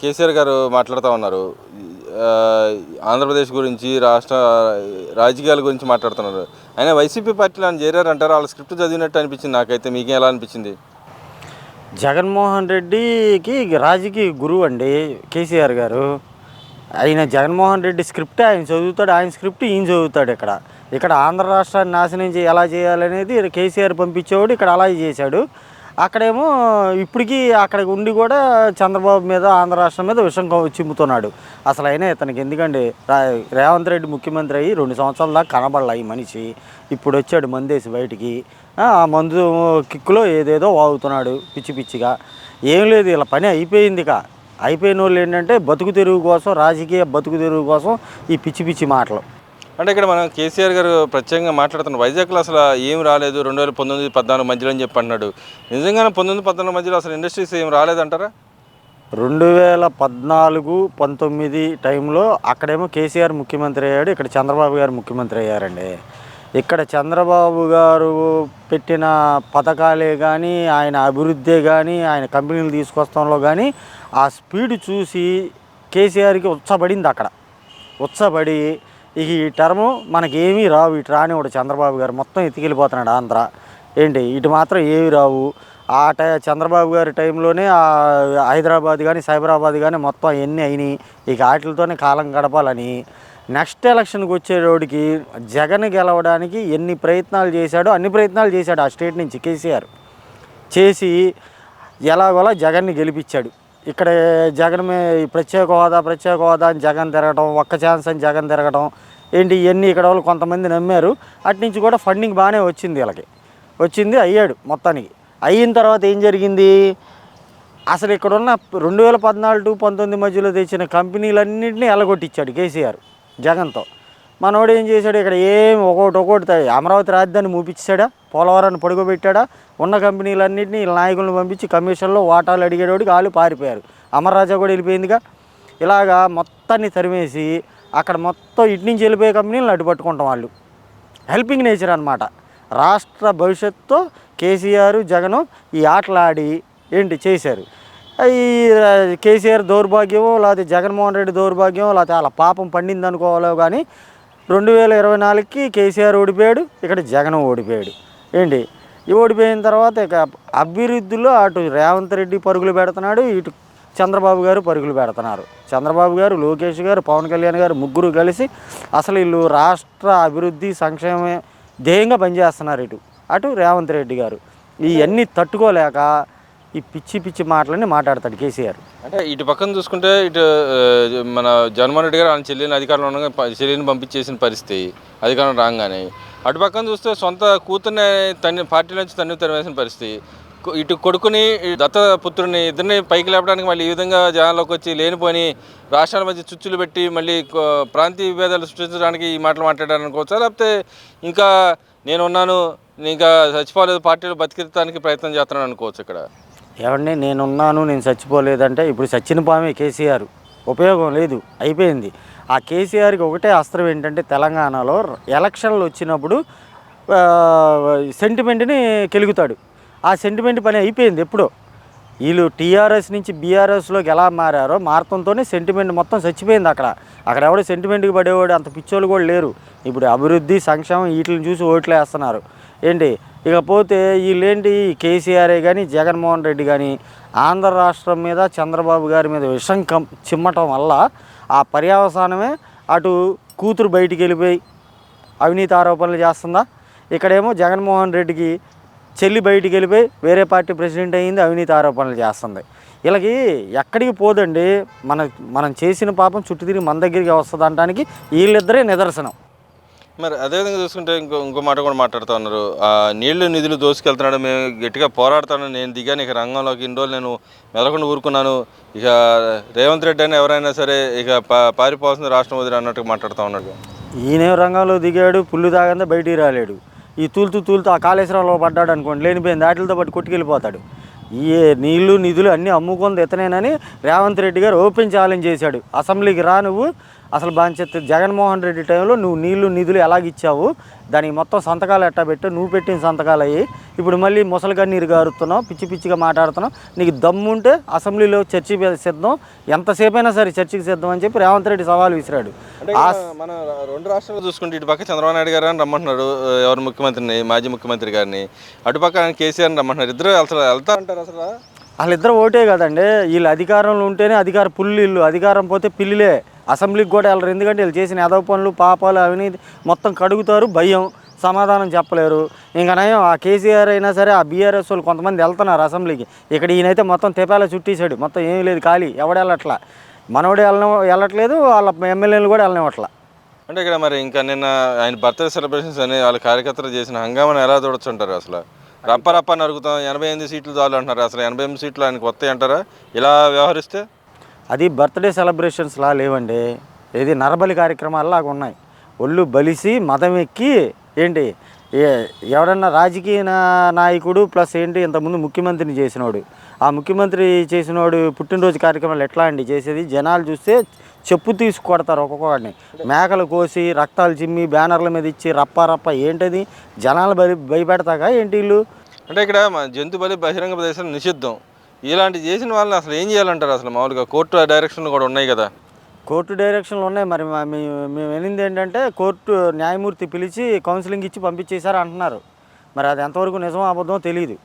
కేసీఆర్ గారు మాట్లాడుతూ ఉన్నారు. ఆంధ్రప్రదేశ్ గురించి రాష్ట్ర రాజకీయాల గురించి మాట్లాడుతున్నారు. ఆయన వైసీపీ పార్టీలో ఆయన చేరారు అంటారు వాళ్ళ స్క్రిప్ట్ చదివినట్టు అనిపించింది నాకైతే. మీకేం ఎలా అనిపించింది? జగన్మోహన్ రెడ్డికి రాజకీయ గురువు అండి కేసీఆర్ గారు. ఆయన జగన్మోహన్ రెడ్డి స్క్రిప్ట్ ఆయన చదువుతాడు. ఆయన స్క్రిప్ట్ ఈయన చదువుతాడు ఇక్కడ. ఇక్కడ ఆంధ్ర రాష్ట్రాన్ని నాశనం చేయి ఎలా చేయాలనేది కేసీఆర్ పంపించేవాడు. ఇక్కడ అలాగే చేశాడు. అక్కడేమో ఇప్పటికీ అక్కడ ఉండి కూడా చంద్రబాబు మీద ఆంధ్ర రాష్ట్రం మీద విషం చిమ్ముతున్నాడు. అసలు అయినా ఇతనికి ఎందుకండి? రా- రేవంత్ రెడ్డి ముఖ్యమంత్రి అయ్యి రెండు సంవత్సరాల దాకా కనబడలా ఈ మనిషి. ఇప్పుడు వచ్చాడు మందేసి బయటికి. ఆ మందు కిక్కులో ఏదేదో వాగుతున్నాడు పిచ్చి పిచ్చిగా. ఏం లేదు ఇలా పని అయిపోయిందిగా అయిపోయిన వాళ్ళు ఏంటంటే బతుకు తెరువు కోసం రాజకీయ బతుకు తెరువు కోసం ఈ పిచ్చి పిచ్చి మాటలు. అంటే ఇక్కడ మనం కేసీఆర్ గారు ప్రత్యేకంగా మాట్లాడుతున్న వైజాగ్లో అసలు ఏం రాలేదు. రెండు వేల పంతొమ్మిది పద్నాలుగు మధ్యలో అని చెప్పి అన్నాడు. నిజంగానే పంతొమ్మిది పద్నాలుగు మధ్యలో అసలు ఇండస్ట్రీస్ ఏం రాలేదంటారా? రెండు వేల పద్నాలుగు పంతొమ్మిది టైంలో అక్కడేమో కేసీఆర్ ముఖ్యమంత్రి అయ్యాడు ఇక్కడ చంద్రబాబు గారు ముఖ్యమంత్రి అయ్యారండి. ఇక్కడ చంద్రబాబు గారు పెట్టిన పథకాలే కానీ ఆయన అభివృద్ధి కానీ ఆయన కంపెనీలు తీసుకొస్తాంలో కానీ ఆ స్పీడ్ చూసి కేసీఆర్కి ఉత్సపడింది అక్కడ. ఉత్సపడి ఇక ఈ టర్ము మనకేమీ రావు. ఇటు రానివాడు చంద్రబాబు గారు మొత్తం ఎత్తికెళ్ళిపోతున్నాడు ఆంధ్ర. ఏంటి? ఇటు మాత్రం ఏవి రావు. ఆ టై చంద్రబాబు గారి టైంలోనే హైదరాబాద్ కానీ సైబరాబాద్ కానీ మొత్తం ఎన్ని అయినాయి. ఇక వాటితోనే కాలం గడపాలని. నెక్స్ట్ ఎలక్షన్కి వచ్చేటోడికి జగన్ గెలవడానికి ఎన్ని ప్రయత్నాలు చేశాడో అన్ని ప్రయత్నాలు చేశాడు ఆ స్టేట్ నుంచి కేసీఆర్. చేసి ఎలాగోలా జగన్ని గెలిపించాడు. ఇక్కడ జగన్ మే ప్రత్యేక హోదా ప్రత్యేక హోదా అని జగన్ తిరగడం ఒక్క ఛాన్స్ అని జగన్ తిరగడం ఏంటి ఇవన్నీ ఇక్కడ వాళ్ళు కొంతమంది నమ్మారు. అటు నుంచి కూడా ఫండింగ్ బాగానే వచ్చింది వీళ్ళకి. వచ్చింది అయ్యాడు మొత్తానికి. అయిన తర్వాత ఏం జరిగింది? అసలు ఇక్కడ ఉన్న రెండు వేల పద్నాలుగు టు పంతొమ్మిది మధ్యలో తెచ్చిన కంపెనీలన్నింటినీ ఎలగొట్టించాడు కేసీఆర్ జగన్తో. మనోడు ఏం చేశాడు? ఇక్కడ ఏం ఒకటి ఒకటి అమరావతి రాజధాని మూపించాడా పోలవరాన్ని పడుకోబెట్టాడా? ఉన్న కంపెనీలన్నింటినీ నాయకులను పంపించి కమిషన్లో వాటాలు అడిగేటోడికి వాళ్ళు పారిపోయారు. అమర్రాజా కూడా వెళ్ళిపోయిందిగా. ఇలాగా మొత్తాన్ని తరిమేసి అక్కడ మొత్తం ఇటు నుంచి వెళ్ళిపోయే కంపెనీలను అడ్డుపట్టుకుంటాం వాళ్ళు. హెల్పింగ్ నేచర్ అనమాట రాష్ట్ర భవిష్యత్తుతో కేసీఆర్ జగను ఈ ఆటలాడి ఏంటి చేశారు. ఈ కేసీఆర్ దౌర్భాగ్యం లేకపోతే జగన్మోహన్ రెడ్డి దౌర్భాగ్యం లేకపోతే అలా పాపం పండింది అనుకోవాలో కానీ రెండు వేల ఇరవై నాలుగుకి కేసీఆర్ ఓడిపోయాడు ఇక్కడ జగన్ ఓడిపోయాడు. ఏంటి? ఈ ఓడిపోయిన తర్వాత ఇక అభివృద్ధిలో అటు రేవంత్ రెడ్డి పరుగులు పెడుతున్నాడు ఇటు చంద్రబాబు గారు పరుగులు పెడుతున్నారు. చంద్రబాబు గారు లోకేష్ గారు పవన్ కళ్యాణ్ గారు ముగ్గురు కలిసి అసలు వీళ్ళు రాష్ట్ర అభివృద్ధి సంక్షేమ ధ్యేయంగా పనిచేస్తున్నారు ఇటు అటు రేవంత్ రెడ్డి గారు. ఇవన్నీ తట్టుకోలేక ఈ పిచ్చి పిచ్చి మాటలన్నీ మాట్లాడతాడు కేసీఆర్. అంటే ఇటు పక్కన చూసుకుంటే ఇటు మన జగన్మోహన్ రెడ్డి గారు ఆయన చెల్లిని అధికారంలో ఉండగా చెల్లిని పంపించేసిన పరిస్థితి అధికారం రాగానే. అటు పక్కన చూస్తే సొంత కూతుర్ని తన్ని పార్టీ నుంచి తన్ని తరివేసిన పరిస్థితి. ఇటు కొడుకుని దత్త పుత్రుని ఇద్దరిని పైకి లేపడానికి మళ్ళీ ఈ విధంగా జనాల్లోకి వచ్చి లేనిపోని రాష్ట్రాల మధ్య చుచ్చులు పెట్టి మళ్ళీ ప్రాంతీయ విభేదాలు సృష్టించడానికి ఈ మాటలు మాట్లాడారనుకోవచ్చా? లేకపోతే ఇంకా నేను ఉన్నాను నేను ఇంకా చచ్చిపోలేదు పార్టీలో బతికించడానికి ప్రయత్నం చేస్తున్నాను అనుకోవచ్చు ఇక్కడ? ఏమండి నేనున్నాను నేను చచ్చిపోలేదంటే ఇప్పుడు చచ్చిన పామే కేసీఆర్. ఉపయోగం లేదు. అయిపోయింది. ఆ కేసీఆర్కి ఒకటే అస్త్రం ఏంటంటే తెలంగాణలో ఎలక్షన్లు వచ్చినప్పుడు సెంటిమెంట్ని కెలుగుతాడు. ఆ సెంటిమెంట్ పని అయిపోయింది ఎప్పుడో. వీళ్ళు టీఆర్ఎస్ నుంచి బీఆర్ఎస్లోకి ఎలా మారారో మారతంతోనే సెంటిమెంట్ మొత్తం చచ్చిపోయింది అక్కడ. అక్కడ ఎవడో సెంటిమెంట్కి పడేవాడు అంత పిచ్చోళ్ళు కూడా లేరు. ఇప్పుడు అభివృద్ధి సంక్షేమం వీటిని చూసి ఓట్లు వేస్తున్నారు ఏంటి? ఇకపోతే వీళ్ళేంటి? కేసీఆర్ఏ కానీ జగన్మోహన్ రెడ్డి కానీ ఆంధ్ర రాష్ట్రం మీద చంద్రబాబు గారి మీద విషం కం చిమ్మటం వల్ల ఆ పర్యవసానమే అటు కూతురు బయటికి వెళ్ళిపోయి అవినీతి ఆరోపణలు చేస్తుందా? ఇక్కడేమో జగన్మోహన్ రెడ్డికి చెల్లి బయటికి వెళ్ళిపోయి వేరే పార్టీ ప్రెసిడెంట్ అయ్యింది అవినీతి ఆరోపణలు చేస్తుంది. వీళ్ళకి ఎక్కడికి పోదండి? మన మనం చేసిన పాపం చుట్టూ తిరిగి మన దగ్గరికి వస్తుంది అనడానికి వీళ్ళిద్దరే నిదర్శనం. మరి అదేవిధంగా చూసుకుంటే ఇంకో ఇంకో మాట కూడా మాట్లాడుతూ ఉన్నారు. ఆ నీళ్ళు నిధులు దోసుకెళ్తున్నాడు మేము గట్టిగా పోరాడుతాను నేను దిగాను ఇక రంగంలోకి ఇన్ని రోజులు నేను మెదకుండా ఊరుకున్నాను. ఇక రేవంత్ రెడ్డి అని ఎవరైనా సరే ఇక పారిపోవాల్సింది రాష్ట్రం వదిలి అన్నట్టుగా మాట్లాడుతూ ఉన్నాడు. ఈయన రంగంలో దిగాడు పుల్లు తాగంతా బయటికి రాలేడు. ఈ తూలుతూ తూలుతూ ఆ కాళేశ్వరంలో పడ్డాడు అనుకోండి లేనిపోయింది వాటితో పాటు కొట్టుకెళ్ళిపోతాడు. ఈ నీళ్ళు నిధులు అన్నీ అమ్ముకుంది ఇతనేనని రేవంత్ రెడ్డి గారు ఓపెన్ ఛాలెంజ్ చేశాడు. అసెంబ్లీకి రా నువ్వు అసలు బాంచెత్తి జగన్మోహన్ రెడ్డి టైంలో నువ్వు నీళ్ళు నిధులు ఎలాగ ఇచ్చావు దానికి మొత్తం సంతకాలు ఎట్టా పెట్టావు? నువ్వు పెట్టిన సంతకాలు అయ్యి ఇప్పుడు మళ్ళీ ముసలి కన్నీరు గారుతున్నావు పిచ్చి పిచ్చిగా మాట్లాడుతున్నావు. నీకు దమ్ముంటే అసెంబ్లీలో చర్చి సిద్ధం. ఎంతసేపు అయినా సరే చర్చికి సిద్ధం అని చెప్పి రేవంత్ రెడ్డి సవాల్ విసిరాడు. మన రెండు రాష్ట్రాలు చూసుకుంటే ఇటు పక్క చంద్రబాబు నాయుడు గారు అని రమ్మంటున్నారు. ఎవరు ముఖ్యమంత్రిని మాజీ ముఖ్యమంత్రి గారిని. అటుపక్క ఆయన కేసీఆర్ అంటున్నారు ఇద్దరు అసలు వెళ్తారంటారు అసలు. వాళ్ళిద్దరు ఓటే కదండి. వీళ్ళు అధికారంలో ఉంటేనే అధికార పుల్లిళ్ళు అధికారం పోతే పిల్లిలే. అసెంబ్లీకి కూడా వెళ్ళరు. ఎందుకంటే వీళ్ళు చేసిన ఎదవ పనులు పాపాలు అవినీతి మొత్తం కడుగుతారు. భయం సమాధానం చెప్పలేరు. ఇంకా నయం ఆ కేసీఆర్ అయినా సరే ఆ బీఆర్ఎస్ వాళ్ళు కొంతమంది వెళ్తున్నారు అసెంబ్లీకి. ఇక్కడ ఈయనైతే మొత్తం తెపాల చుట్టేశాడు. మొత్తం ఏమీ లేదు ఖాళీ. ఎవడెళ్ళట్లా వెళ్ళట్లా? వెళ్ళ వెళ్ళట్లేదు వాళ్ళ ఎమ్మెల్యేలు కూడా వెళ్ళనివ్వట్లా. అంటే ఇక్కడ మరి ఇంకా నిన్న ఆయన బర్త్డే సెలబ్రేషన్స్ అని వాళ్ళ కార్యకర్తలు చేసిన హంగామాను ఎలా చూడొచ్చుంటారు అసలు? రప్ప రప్ప నరుగుతాం ఎనభై ఎనిమిది సీట్లు చాలు అంటున్నారు. అసలు ఎనభై ఎనిమిది సీట్లు ఆయనకు వస్తాయి అంటారా ఇలా వ్యవహరిస్తే? అది బర్త్డే సెలబ్రేషన్స్లా లేవండి. ఇది నరబలి కార్యక్రమాలులాగా ఉన్నాయి. ఒళ్ళు బలిసి మదం ఎక్కి ఏంటి ఎవడన్నా రాజకీయ నాయకుడు ప్లస్ ఏంటి ఇంతకుముందు ముఖ్యమంత్రిని చేసినోడు. ఆ ముఖ్యమంత్రి చేసినోడు పుట్టినరోజు కార్యక్రమాలు ఎట్లా అండి? చేసేది జనాలు చూస్తే చెప్పు తీసి కొడతారు ఒక్కొక్కడిని. మేకలు కోసి రక్తాలు చిమ్మి బ్యానర్ల మీద ఇచ్చి రప్ప రప్ప ఏంటది? జనాలు భయ భయపెడతాగా ఏంటి వీళ్ళు? అంటే ఇక్కడ మన జంతు బలి బహిరంగ ప్రదేశం నిషిద్ధం. ఇలాంటి చేసిన వాళ్ళని అసలు ఏం చేయాలంటారు? అసలు మామూలుగా కోర్టు డైరెక్షన్లు కూడా ఉన్నాయి కదా. కోర్టు డైరెక్షన్లు ఉన్నాయి. మరి మా- మేము వినింది ఏంటంటే కోర్టు న్యాయమూర్తి పిలిచి కౌన్సిలింగ్ ఇచ్చి పంపించేశారు అంటున్నారు. మరి అది ఎంతవరకు నిజమో అబద్ధమో తెలియదు.